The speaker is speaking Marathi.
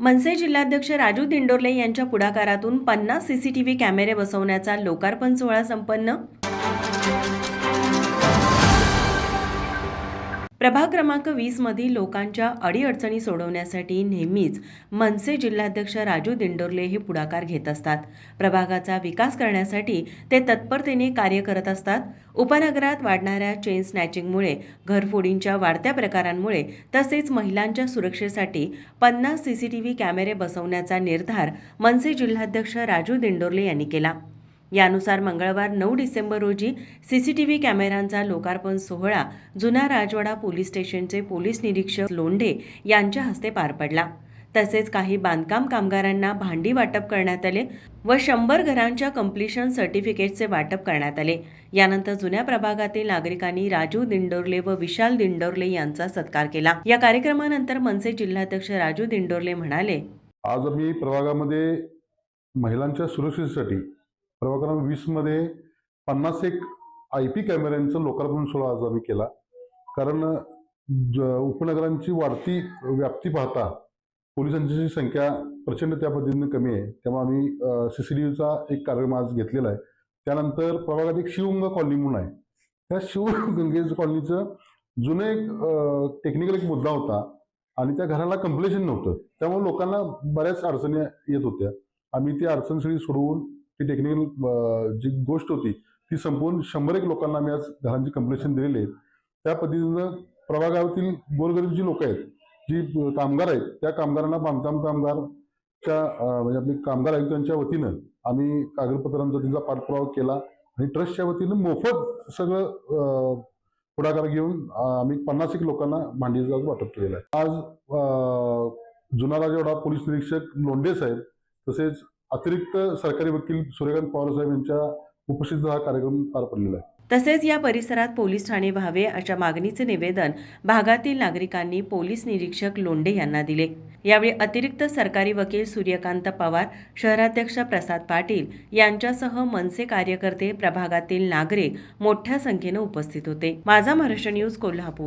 मनसे जिल्हाध्यक्ष राजू दिंडोरले यांच्या पुढाकारातून पन्नास सीसीटीव्ही कॅमेरे बसवण्याचा लोकार्पण सोहळा संपन्न. प्रभाग क्रमांक वीसमधील लोकांच्या अडीअडचणी सोडवण्यासाठी नेहमीच मनसे जिल्हाध्यक्ष राजू दिंडोरले हे पुढाकार घेत असतात. प्रभागाचा विकास करण्यासाठी ते तत्परतेने कार्य करत असतात. उपनगरात वाढणाऱ्या चेन स्नॅचिंगमुळे घरफोडींच्या वाढत्या प्रकारांमुळे तसेच महिलांच्या सुरक्षेसाठी पन्नास सी सी टी व्ही कॅमेरे बसवण्याचा निर्धार मनसे जिल्हाध्यक्ष राजू दिंडोरले यांनी केला. यानुसार मंगळवार नऊ डिसेंबर रोजी सीसीटीव्ही कॅमेऱ्यांचा लोकार्पण सोहळा जुना राजवाडा पोलीस स्टेशनचे पोलीस निरीक्षक लोंढे यांच्या हस्ते पार पडला. तसेच काही बांधकाम कामगारांना भांडी वाटप करण्यात आले व शंभर घरांच्या कम्प्लिशन सर्टिफिकेटचे वाटप करण्यात आले. यानंतर जुन्या प्रभागातील नागरिकांनी राजू दिंडोरले व विशाल दिंडोरले यांचा सत्कार केला. या कार्यक्रमानंतर मनसे जिल्हाध्यक्ष राजू दिंडोरले म्हणाले आज आम्ही प्रभागामध्ये महिलांच्या सुरक्षेसाठी प्रभाग क्रमांक वीसमध्ये पन्नास एक आय पी कॅमेऱ्यांचं लोकार्पण सोहळा आज आम्ही केला. कारण ज उपनगरांची वाढती व्याप्ती पाहता पोलिसांची संख्या प्रचंड त्या पद्धतीने कमी आहे. त्यामुळे आम्ही सी सी डी व्हीचा एक कार्यक्रम आज घेतलेला आहे. त्यानंतर प्रभागात एक शिवगंगा कॉलनी म्हणून आहे. त्या शिवगंगे कॉलनीचं जुनं एक टेक्निकल एक मुद्दा होता आणि त्या घराला कम्प्लेशन नव्हतं. त्यामुळे लोकांना बऱ्याच अडचणी येत होत्या. आम्ही ती अडचण सगळी सोडवून ती टेक्निकल जी गोष्ट होती ती संपवून शंभर एक लोकांना आम्ही आज घरांची कम्प्लेशन दिलेली आहेत त्या पद्धतीनं प्रभागातील गोरगरीब जी लोक आहेत जी कामगार आहेत त्या कामगारांना बांधकाम कामगारच्या म्हणजे आपले कामगार आयुक्तांच्या वतीनं आम्ही कागदपत्रांचा तिचा पाठपुरावा केला आणि ट्रस्टच्या वतीनं मोफत सगळं पुढाकार घेऊन आम्ही पन्नास एक लोकांना भांडीचा वाटप केलेलं आहे. आज जुना राजवाडा पोलीस निरीक्षक लोंढे साहेब तसेच अतिरिक्त सरकारी वकील सूर्यकांत पवार साहेब यांच्या उपस्थितीत हा कार्यक्रम पार पडलेला आहे. तसेच या परिसरात पोलीस ठाणे व्हावे अशा मागणीचे निवेदन भागातील नागरिकांनी पोलीस निरीक्षक लोंढे यांना दिले. यावेळी अतिरिक्त सरकारी वकील सूर्यकांत पवार शहराध्यक्ष प्रसाद पाटील यांच्यासह मनसे कार्यकर्ते प्रभागातील नागरिक मोठ्या संख्येने उपस्थित होते. माझा महाराष्ट्र न्यूज कोल्हापूर.